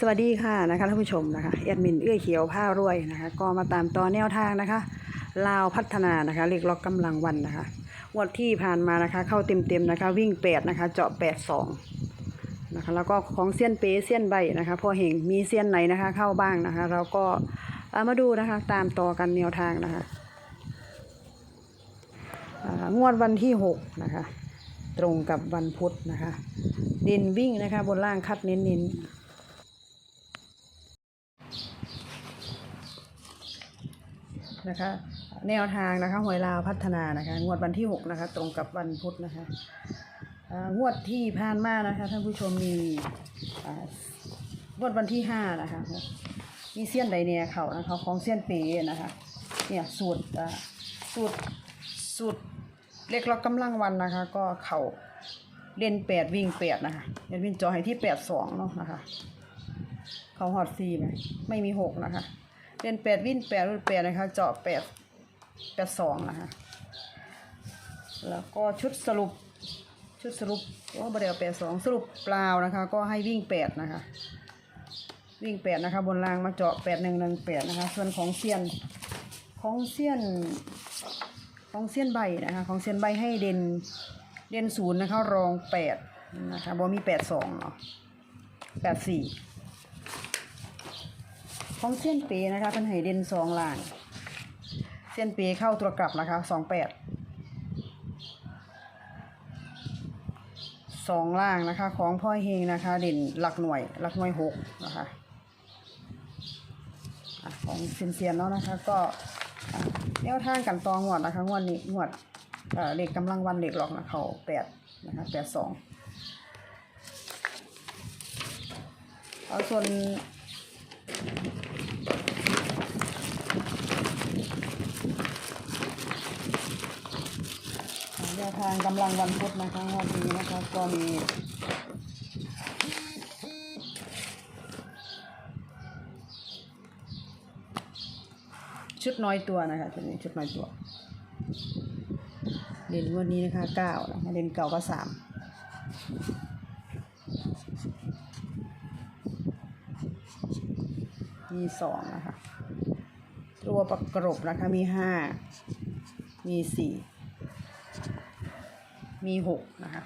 สวัสดีค่ะนะคะท่านผู้ชมนะคะแอดมินเอื้อเขียวผ้ารวยนะคะ ก็มาตามต่อแนวทางนะคะลาวพัฒนานะคะเลขล็อกกำลังวันนะคะงวดที่ผ่านมานะคะ เข้าเต็มๆนะคะ วิ่งแปดนะคะ เจาะแปดสองนะคะแล้วก็ของเซียนเปเซียนใบนะคะพอเห็นมีเซียนไหนนะคะ เข้าบ้างนะคะ เราก็เอามาดูนะคะตามต่อกันแนวทางนะคะงวดวันที่หกนะคะ ตรงกับวันพุธนะคะ เด่นวิ่งนะคะ บนล่างคัดเน้นๆ นะคะ แนวทางนะคะหวยลาวพัฒนานะคะ งวดวันที่ 6 นะคะ ตรงกับวันพุธนะคะงวดที่ผ่านมานะคะท่านผู้ชมมีงวดวันที่ 5 นะคะ มีเสี้ยนไดเนียเขานะคะของเสี้ยนเปนะคะเนี่ยสูตรสูตรสูตรเล็กล็อกกำลังวันนะคะ ก็เข่าเล่นแปดวิ่งแปดนะคะเล่นวิ่งจอให้ที่แปดสองเนาะนะคะ เขาฮอตซีไหมไม่มีหกนะคะ เล่นแปดวิ่นแปดรุ่นแปดนะคะ เจาะแปดแปดสองนะคะแล้วก็ชุดสรุปชุดสรุปว่าบริเวแปดสองสรุปเปล่านะคะ ก็ให้วิ่งแปดนะคะ วิ่งแปดนะคะ บนรางมาเจาะแปดหนึ่งหนึ่งแปดนะคะ ส่วนของเซียนของเซียนของเซียนใบนะคะ ของเซียนใบให้เด่นเด่นศูนย์นะคะ รองแปดนะคะบ่มีแปดสองเนาะแปดสี่ ของเส้นเปนะคะเป็นให้เด่นสองล่างเส้นเปเข้าตัวกลับนะคะสองแปดสองล่างนะคะ ของพ่อเฮงนะคะ เด่นหลักหน่วยหลักหน่วยหกนะคะของเซียนเซียนเนาะนะคะ ก็แนวทางกันตองวดนะคะงวดนี้งวดเอ่อเลขกำลังวันเลขหลอกนะเขาแปดนะคะแปดสองเอาส่วน แนวทางกำลังวันพุธนะคะวันนี้นะคะก็มีชุดน้อยตัวนะคะชุดนี้ชุดน้อยตัวเด่นงวันนี้นะคะเก้านะคะเด่นเก่าก็สามมีสองนะคะ ตัวประกรบนะคะมีห้ามีสี่ มีหกนะคะ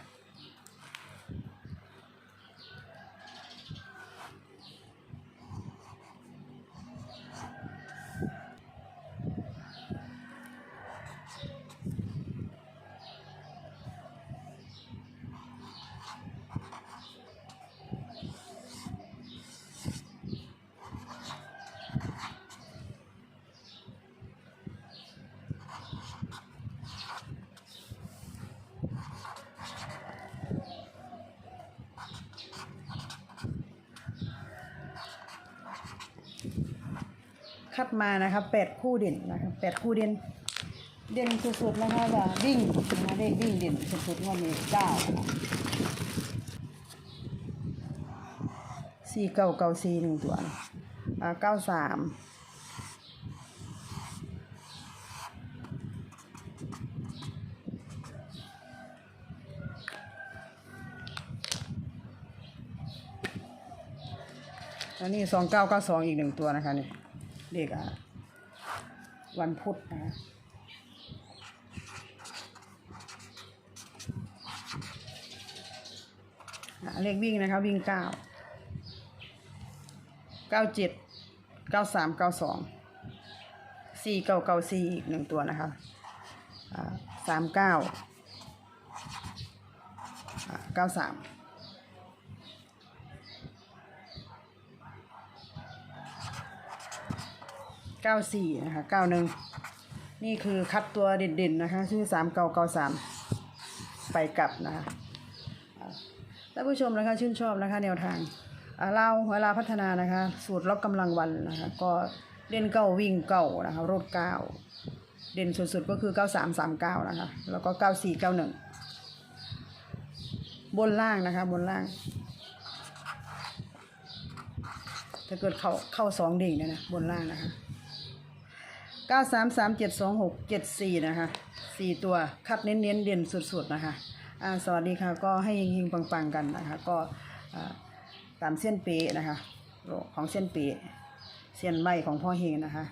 คัดมานะคะแปดคู่เด่นนะคะแปดคู่เด่นเด่นสุดๆนะคะว่าวิ่งนะคะเลขวิ่งเด่นสุดๆวันนี้เก้าสี่เก้าเก้าสี่หนึ่งตัวอ่าเก้าสามอันนี้สองเก้าเก้าสองอีกหนึ่งตัวนะคะนี่ เลขอะวันพุธนะคะอะเลขวิ่งนะคะวิ่งเก้าเก้าเจ็ดเก้าสามเก้าสองสี่เก้าเก้าสี่อีกหนึ่งตัวนะคะสามเก้าเก้าสาม เก้าสี่นะคะเก้าหนึ่งนี่คือคัดตัวเด่นๆนะคะชื่อสามเก้าเก้าสามไปกลับนะคะท่านผู้ชมนะคะชื่นชอบนะคะแนวทางเราเวลาพัฒนานะคะ สูตรล็อกกำลังวันนะคะก็เล่นเก้าวิ่งเก้านะคะรถเก้าเด่นสุดๆก็คือเก้าสามสามเก้านะคะ แล้วก็เก้าสี่เก้าหนึ่งบนล่างนะคะ บนล่าง ถ้าเกิดเข้าเข้าสองดิ่งเนี่ยนะ บนล่างนะคะ เก้าสามสามเจ็ดสองหกเจ็ดสี่นะคะสี่ตัวคัดเน้นเน้นเด่นสุดๆนะคะอ่าสวัสดีค่ะก็ให้เฮงๆปังๆกันนะคะ ก็ตามเส้นเปะนะคะ ของเส้นปีเส้นไม้ของพ่อเฮงนะคะ